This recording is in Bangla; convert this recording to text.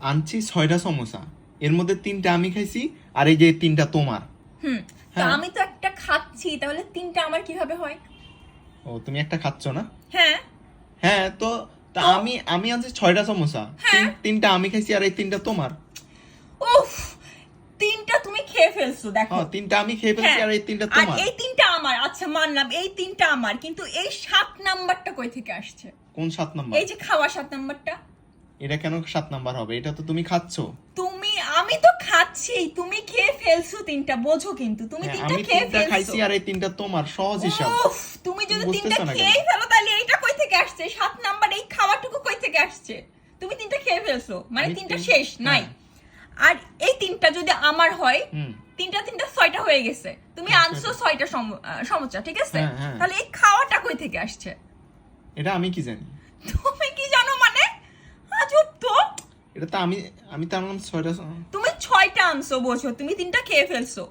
আনছি ছয়টা সমোসা। এর মধ্যে তিনটা আমি খাইছি আর এই যে তিনটা তোমার। হুম তো হ্যাঁ। আমি তো একটা খাচ্ছি তাহলে তিনটা আমার কীভাবে হয়? ও তুমি একটা খাচ্ছ না? হ্যাঁ। হ্যাঁ তো তা আমি আমি আনছি ছয়টা সমোসা। তিনটা আমি খাইছি আর এই তিনটা তোমার। উফ তিনটা তুমি খেয়ে ফেলছো দেখো। হ্যাঁ তিনটা আমি খেয়ে ফেলছি হ্যাঁ, আর এই তিনটা আর তোমার এই তিনটা আমার আচ্ছা মানলাম এই তিনটা আমার কিন্তু এই সাত নাম্বারটা কই থেকে আসছে? কোন সাত নাম্বার? এই যে খাওয়া সাত নাম্বারটা। এটা কেন সাত নাম্বার হবে? এটা তো তুমি খাচ্ছ। তুমি আমি তো খাচ্ছি। তুমি খেয়ে ফেলছো তিনটা বোঝো কিন্তু। তুমি হ্যাঁ, তিনটা খেয়ে ফেলছো। খাইছি আর এই তিনটা তোমার সহজ হিসাব। তুমি যদি তিনটা? খেয়েই ফেলো তাহলে এইটা কই থেকে আসছে? সাত নাম্বার এই খাওয়াটুকু কই থেকে আসছে? তুমি তিনটা খেয়ে ফেলছো। মানে তিনটা শেষ নাই। হ্যাঁ। আর এই তিনটা যদি আমার হয় তিনটা তিনটা ছয়টা হয়ে গেছে। তুমি হ্যাঁ, আনছো ছয়টা সমস্যা ঠিক আছে? হ্যাঁ। তাহলে এই খাওয়াটা কই থেকে আসছে? এটা আমি কি জানি তুমি কি জানো মানে আজব তো এটা তো আমি আমি তো আনলাম ছয়টা তুমি ছয়টা আনছো বোঝো তুমি তিনটা খেয়ে ফেলছো।